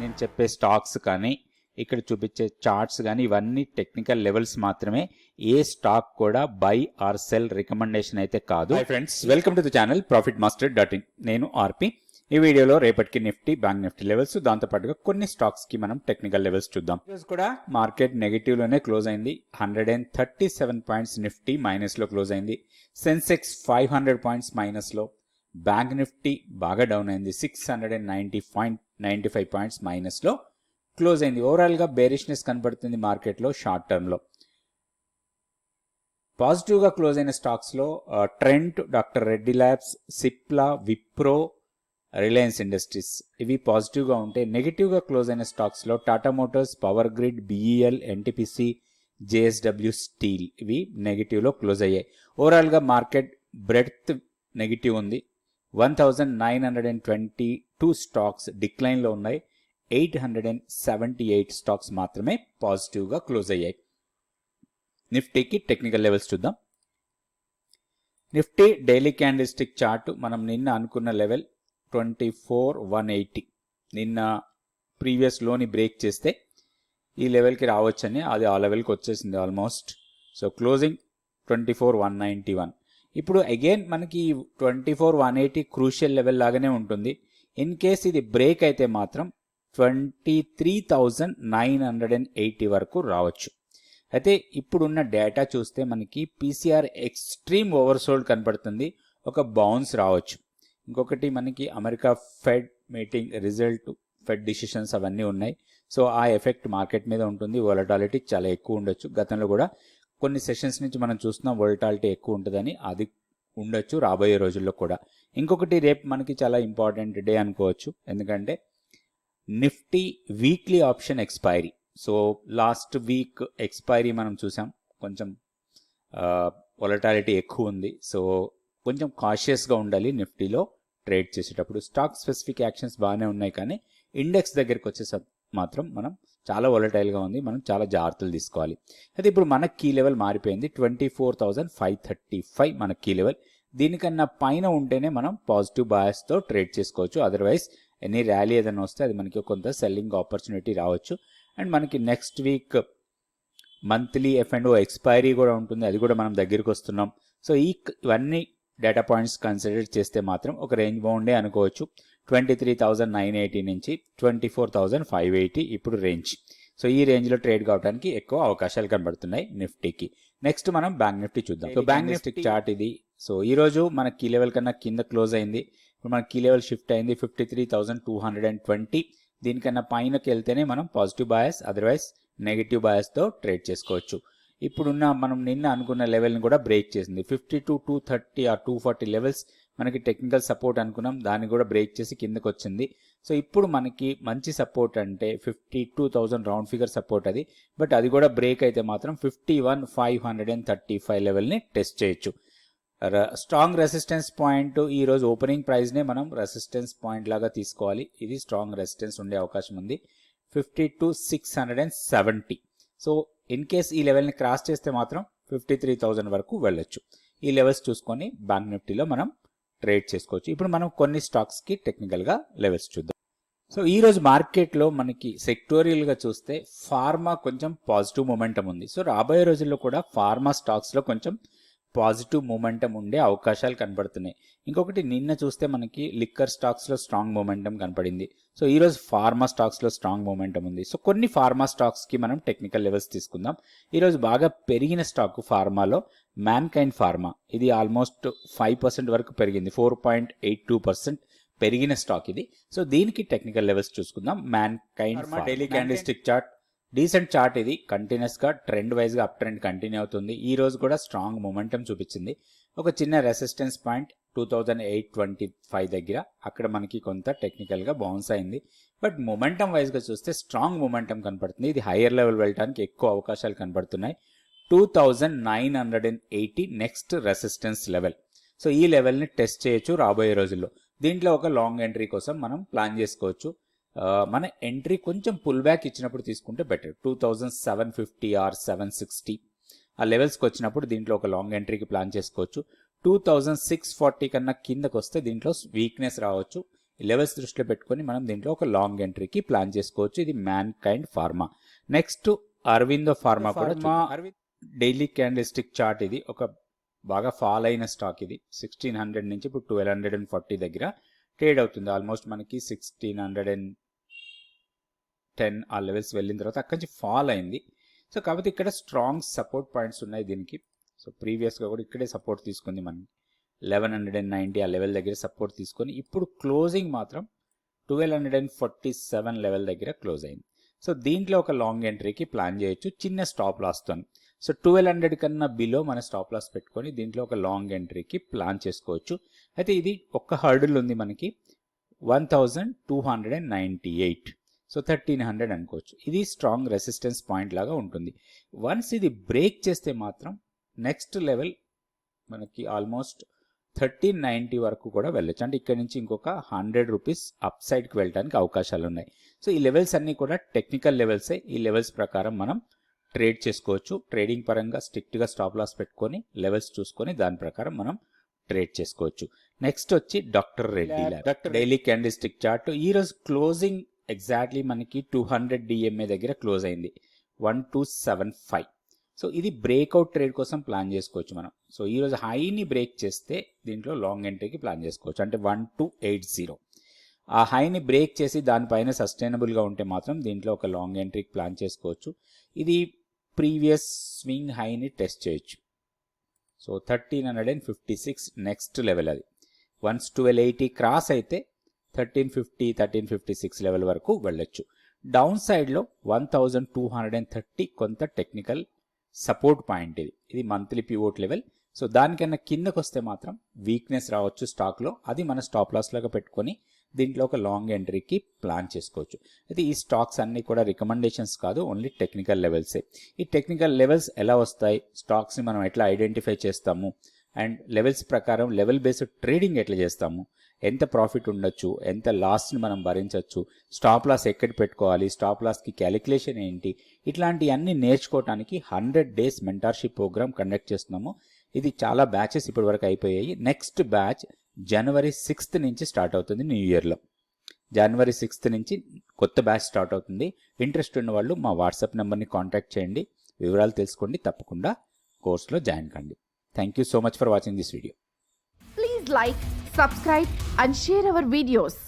నేను చెప్పే స్టాక్స్ కానీ ఇక్కడ చూపించే చార్ట్స్ కానీ ఇవన్నీ టెక్నికల్ లెవెల్స్ మాత్రమే. ఏ స్టాక్ కూడా బై ఆర్ సెల్ రికమెండేషన్ అయితే కాదు. Friends welcome to the channel Profit Master dot in నేను ఆర్పి. ఈ వీడియోలో రేపటికి నిఫ్టీ బ్యాంక్ నిఫ్టీ లెవెల్స్ దాంతో పాటుగా కొన్ని స్టాక్స్కి మనం టెక్నికల్ లెవెల్స్ చూద్దాం. ఈరోజు కూడా మార్కెట్ నెగిటివ్లోనే క్లోజ్ అయింది. Hundred and thirty seven points Nifty మైనస్లో close అయింది. సెన్సెక్స్ ఫైవ్ హండ్రెడ్ పాయింట్స్ మైనస్లో. బ్యాంక్ నిఫ్టీ బాగా డౌన్ అయింది. Six hundred and ninety point ninety five points మైనస్లో close అయింది. ఓవరాల్గా బేరిష్నెస్ కనబడుతుంది మార్కెట్లో షార్ట్ టర్మ్లో పాజిటివ్గా క్లోజ్ అయిన స్టాక్స్లో Trent Doctor Reddy Labs Cipla Wipro Reliance Industries ఇవి పాజిటివ్గా ఉంటే నెగిటివ్గా క్లోజ్ అయిన స్టాక్స్లో Tata Motors Power Grid BEL NTPC JSW Steel ఇవి నెగిటివ్లో క్లోజ్ అయ్యాయి. ఓవరాల్గా మార్కెట్ బ్రెడ్త్ నెగిటివ్ ఉంది. One thousand nine hundred and twenty two stocks డిక్లైన్లో ఉన్నాయి. Eight hundred and seventy eight stocks మాత్రమే పాజిటివ్గా క్లోజ్ అయ్యాయి. నిఫ్టీకి టెక్నికల్ లెవెల్స్ చూద్దాం. నిఫ్టీ డైలీ క్యాండిస్టిక్ చార్ట్ మనం నిన్న అనుకున్న level twenty four one eighty నిన్న ప్రీవియస్లోని బ్రేక్ చేస్తే ఈ లెవెల్కి రావచ్చని అది ఆ లెవెల్కి వచ్చేసింది almost so closing twenty four one ninety one ఇప్పుడు అగైన్ మనకి twenty four one eighty crucial level లాగానే ఉంటుంది. ఇన్ కేస్ ఇది బ్రేక్ అయితే మాత్రం twenty three thousand nine hundred and eighty వరకు రావచ్చు. అయితే ఇప్పుడున్న డేటా చూస్తే మనకి పీసీఆర్ ఎక్స్ట్రీమ్ ఓవర్సోల్డ్ కనపడుతుంది. ఒక బౌన్స్ రావచ్చు. ఇంకొకటి మనకి America Fed meeting result Fed decisions అవన్నీ ఉన్నాయి. సో ఆ ఎఫెక్ట్ మార్కెట్ మీద ఉంటుంది. వొలటాలిటీ చాలా ఎక్కువ ఉండొచ్చు. గతంలో కూడా కొన్ని సెషన్స్ నుంచి మనం చూస్తున్నాం వొలటాలిటీ ఎక్కువ ఉంటుందని. అది ఉండొచ్చు రాబోయే రోజుల్లో కూడా. ఇంకొకటి రేపు మనకి చాలా ఇంపార్టెంట్ డే అనుకోవచ్చు. ఎందుకంటే Nifty weekly option expiry so last week expiry మనం చూసాం. కొంచెం వొలటాలిటీ ఎక్కువ ఉంది. సో కొంచెం కాషియస్గా ఉండాలి నిఫ్టీలో ట్రేడ్ చేసేటప్పుడు. స్టాక్ స్పెసిఫిక్ యాక్షన్స్ బాగానే ఉన్నాయి కానీ ఇండెక్స్ దగ్గరికి వచ్చేసరికి మాత్రం మనం చాలా వొలటైల్గా ఉంది. మనం చాలా జాగ్రత్తలు తీసుకోవాలి. అయితే ఇప్పుడు మన కీ లెవెల్ మారిపోయింది. Twenty four thousand five thirty five మన కీ లెవెల్ దీనికన్నా పైన ఉంటేనే మనం పాజిటివ్ బయాస్తో ట్రేడ్ చేసుకోవచ్చు. అదర్వైజ్ ఎనీ ర్యాలీ ఏదైనా వస్తే అది మనకి కొంత సెల్లింగ్ ఆపర్చునిటీ రావచ్చు. అండ్ మనకి next week monthly F and O expiry కూడా ఉంటుంది. అది కూడా మనం దగ్గరికి వస్తున్నాం. సో ఈ ఇవన్నీ డేటా పాయింట్స్ కన్సిడర్ చేస్తే మాత్రం ఒక రేంజ్ బాగుండే అనుకోవచ్చు. Twenty three thousand nine eighty నుంచి twenty four thousand five eighty ఇప్పుడు రేంజ్ సో ఈ రేంజ్లో ట్రేడ్ కావడానికి ఎక్కువ అవకాశాలు కనబడుతున్నాయి నిఫ్టీకి. నెక్స్ట్ మనం బ్యాంక్ నిఫ్టీ చూద్దాం. సో బ్యాంక్ నిఫ్టీ చార్ట్ ఇది. సో ఈ రోజు మన కీ లెవెల్ కన్నా కింద క్లోజ్ అయింది. ఇప్పుడు మన కీ లెవెల్ షిఫ్ట్ అయింది fifty three two hundred and twenty దీనికన్నా పైనకి వెళ్తేనే మనం పాజిటివ్ బయాస్ అదర్వైజ్ నెగిటివ్ బయాస్తో ట్రేడ్ చేసుకోవచ్చు. ఇప్పుడున్న మనం నిన్న అనుకున్న లెవెల్ని కూడా బ్రేక్ చేసింది. Fifty two two thirty or two forty levels మనకి టెక్నికల్ సపోర్ట్ అనుకున్నాం దాన్ని కూడా బ్రేక్ చేసి కిందకు వచ్చింది సో ఇప్పుడు మనకి మంచి సపోర్ట్ అంటే fifty two thousand round figure support అది. బట్ అది కూడా బ్రేక్ అయితే మాత్రం fifty one five hundred and thirty five లెవెల్ని టెస్ట్ చేయొచ్చు స్ట్రాంగ్ రెసిస్టెన్స్ పాయింట్ ఈ రోజు ఓపెనింగ్ ప్రైస్నే మనం రెసిస్టెన్స్ పాయింట్ లాగా తీసుకోవాలి. ఇది స్ట్రాంగ్ రెసిస్టెన్స్ ఉండే అవకాశం ఉంది. Fifty two six hundred and seventy so in case ఈ లెవెల్ని క్రాస్ చేస్తే మాత్రం ఫిఫ్టీ త్రీ థౌజండ్ వరకు వెళ్ళొచ్చు. ఈ లెవెల్స్ చూసుకొని బ్యాంక్ నిఫ్టీలో మనం ట్రేడ్ చేసుకోవచ్చు. ఇప్పుడు మనం కొన్ని స్టాక్స్కి టెక్నికల్గా లెవెల్స్ చూద్దాం. సో ఈరోజు మార్కెట్లో మనకి సెక్టోరియల్గా చూస్తే ఫార్మా కొంచెం పాజిటివ్ మొమెంటం ఉంది. సో రాబోయే రోజుల్లో కూడా ఫార్మా స్టాక్స్లో కొంచెం పాజిటివ్ మూమెంటం ఉండే అవకాశాలు కనబడుతున్నాయి. ఇంకొకటి నిన్న చూస్తే మనకి లిక్కర్ స్టాక్స్లో స్ట్రాంగ్ మూమెంటం కనపడింది. సో ఈ రోజు ఫార్మా స్టాక్స్లో స్ట్రాంగ్ మూమెంటం ఉంది. సో కొన్ని ఫార్మా స్టాక్స్కి మనం టెక్నికల్ లెవెల్స్ తీసుకుందాం. ఈరోజు బాగా పెరిగిన స్టాక్ ఫార్మాలో మ్యాన్ కైండ్ ఫార్మా. ఇది ఆల్మోస్ట్ ఫైవ్ పర్సెంట్ వరకు పెరిగింది. Four point eight two percent పెరిగిన స్టాక్ ఇది. సో దీనికి టెక్నికల్ లెవెల్స్ చూసుకుందాం. Mankind daily candlestick chart. Decent chart ఇది. కంటిన్యూస్గా ట్రెండ్ వైజ్గా అప్ ట్రెండ్ కంటిన్యూ అవుతుంది. ఈ రోజు కూడా స్ట్రాంగ్ మొమెంటం చూపించింది. ఒక చిన్న resistance point two thousand eight twenty five దగ్గర. అక్కడ మనకి కొంత టెక్నికల్గా బౌన్స్ అయింది. బట్ మొమెంటం వైజ్గా చూస్తే స్ట్రాంగ్ మొమెంటం కనపడుతుంది. ఇది హైయర్ లెవెల్ వెళ్ళడానికి ఎక్కువ అవకాశాలు కనపడుతున్నాయి. Two thousand nine hundred and eighty next resistance level so ఈ లెవెల్ని టెస్ట్ చేయొచ్చు రాబోయే రోజుల్లో. దీంట్లో ఒక లాంగ్ ఎంట్రీ కోసం మనం ప్లాన్ చేసుకోవచ్చు. మన ఎంట్రీ కొంచెం పుల్ బ్యాక్ ఇచ్చినప్పుడు తీసుకుంటే better two thousand seven fifty or seven sixty ఆ లెవెల్స్కి వచ్చినప్పుడు దీంట్లో ఒక లాంగ్ ఎంట్రీకి ప్లాన్ చేసుకోవచ్చు. టూ థౌజండ్ సిక్స్ ఫార్టీ కన్నా కిందకు వస్తే దీంట్లో వీక్నెస్ రావచ్చు. లెవెల్స్ దృష్టిలో పెట్టుకొని మనం దీంట్లో ఒక లాంగ్ ఎంట్రీకి ప్లాన్ చేసుకోవచ్చు. ఇది Mankind Pharma next Aurobindo Pharma కూడా డైలీ క్యాండిల్ స్టిక్ చార్ట్ ఇది. ఒక బాగా ఫాల్ అయిన స్టాక్ ఇది. సిక్స్టీన్ హండ్రెడ్ నుంచి ఇప్పుడు ట్వెల్వ్ హండ్రెడ్ అండ్ ఫార్టీ దగ్గర. ట్రేడ్ అవుతుంది. ఆల్మోస్ట్ మనకి సిక్స్టీన్ హండ్రెడ్ అండ్ టెన్ ఆ లెవెల్స్ వెళ్ళిన తర్వాత అక్కడి నుంచి ఫాల్ అయింది. సో కాబట్టి ఇక్కడ స్ట్రాంగ్ సపోర్ట్ పాయింట్స్ ఉన్నాయి దీనికి. సో ప్రీవియస్గా కూడా ఇక్కడే సపోర్ట్ తీసుకుంది మనం లెవెన్ హండ్రెడ్ అండ్ నైంటీ ఆ లెవెల్ దగ్గర సపోర్ట్ తీసుకొని ఇప్పుడు క్లోజింగ్ మాత్రం twelve hundred and forty seven level దగ్గర క్లోజ్ అయింది. సో దీంట్లో ఒక లాంగ్ ఎంట్రీకి ప్లాన్ చేయొచ్చు. చిన్న స్టాప్ లాస్తో సో ట్వెల్వ్ హండ్రెడ్ కన్నా బిలో మన స్టాప్ లాస్ పెట్టుకొని దీంట్లో ఒక లాంగ్ ఎంట్రీకి ప్లాన్ చేసుకోవచ్చు. అయితే ఇది ఒక్క హర్డిల్ ఉంది మనకి. One thousand two hundred and ninety eight. So thirteen hundred అనుకోవచ్చు. ఇది స్ట్రాంగ్ రెసిస్టెన్స్ పాయింట్ లాగా ఉంటుంది. వన్స్ ఇది బ్రేక్ చేస్తే మాత్రం నెక్స్ట్ లెవెల్ మనకి ఆల్మోస్ట్ థర్టీన్ నైంటీ వరకు కూడా వెళ్ళొచ్చు. అంటే ఇక్కడ నుంచి ఇంకొక హండ్రెడ్ రూపీస్ అప్ సైడ్కి వెళ్ళడానికి అవకాశాలు ఉన్నాయి సో ఈ లెవెల్స్ అన్నీ కూడా టెక్నికల్ లెవెల్సే ఈ లెవెల్స్ ప్రకారం మనం ట్రేడ్ చేసుకోవచ్చు. ట్రేడింగ్ పరంగా స్ట్రిక్ట్గా స్టాప్ లాస్ పెట్టుకొని లెవెల్స్ చూసుకొని దాని ప్రకారం మనం ట్రేడ్ చేసుకోవచ్చు. నెక్స్ట్ వచ్చి doctor Reddy lab daily candlestick chart. ఈ రోజు క్లోజింగ్ ఎగ్జాక్ట్లీ మనకి టూ హండ్రెడ్ డిఎంఏ దగ్గర క్లోజ్ అయింది. One two seven five. So ఇది బ్రేక్అవుట్ ట్రేడ్ కోసం ప్లాన్ చేసుకోవచ్చు మనం. సో ఈరోజు హైని బ్రేక్ చేస్తే దీంట్లో లాంగ్ ఎంట్రీకి ప్లాన్ చేసుకోవచ్చు. అంటే వన్ టూ ఎయిట్ జీరో. ఆ హైని బ్రేక్ చేసి దానిపైన సస్టైనబుల్గా ఉంటే మాత్రం దీంట్లో ఒక లాంగ్ ఎంట్రీకి ప్లాన్ చేసుకోవచ్చు. ఇది ప్రీవియస్ స్వింగ్ హైని టెస్ట్ చేయొచ్చు. So thirteen hundred and fifty six next level అది. వన్స్ ట్వెల్వ్ ఎయిటీ క్రాస్ అయితే thirteen fifty thirteen fifty six level వరకు వెళ్ళొచ్చు. డౌన్ సైడ్లో one thousand two hundred and thirty కొంత టెక్నికల్ సపోర్ట్ పాయింట్ ఇది. ఇది మంత్లీ పివోట్ లెవెల్. సో దానికన్నా కిందకు వస్తే మాత్రం వీక్నెస్ రావచ్చు స్టాక్లో. అది మన స్టాప్ లాస్ పెట్టుకొని దీంట్లో ఒక లాంగ్ ఎంట్రీకి ప్లాన్ చేసుకోవచ్చు. అయితే ఈ స్టాక్స్ అన్నీ కూడా రికమెండేషన్స్ కాదు ఓన్లీ టెక్నికల్ లెవెల్సే ఈ టెక్నికల్ లెవెల్స్ ఎలా వస్తాయి? స్టాక్స్ని మనం ఎట్లా ఐడెంటిఫై చేస్తాము? అండ్ లెవెల్స్ ప్రకారం లెవెల్ బేస్డ్ ట్రేడింగ్ ఎట్లా చేస్తాము? ఎంత ప్రాఫిట్ ఉండొచ్చు? ఎంత లాస్ని మనం భరించవచ్చు స్టాప్ లాస్ ఎక్కడ పెట్టుకోవాలి? స్టాప్ లాస్కి క్యాలిక్యులేషన్ ఏంటి? ఇట్లాంటివన్నీ నేర్చుకోవడానికి hundred days mentorship program conduct చేస్తున్నాము. ఇది చాలా బ్యాచెస్ ఇప్పటి వరకు అయిపోయాయి. నెక్స్ట్ బ్యాచ్ జనవరి సిక్స్త్ నుంచి స్టార్ట్ అవుతుంది న్యూ ఇయర్లో. జనవరి సిక్స్త్ నుంచి కొత్త బ్యాచ్ స్టార్ట్ అవుతుంది. ఇంట్రెస్ట్ ఉన్న వాళ్ళు మా వాట్సాప్ నెంబర్ని కాంటాక్ట్ చేయండి. వివరాలు తెలుసుకోండి. తప్పకుండా కోర్సులో జాయిన్ కండి. Thank you so much for watching this video please like subscribe and share our videos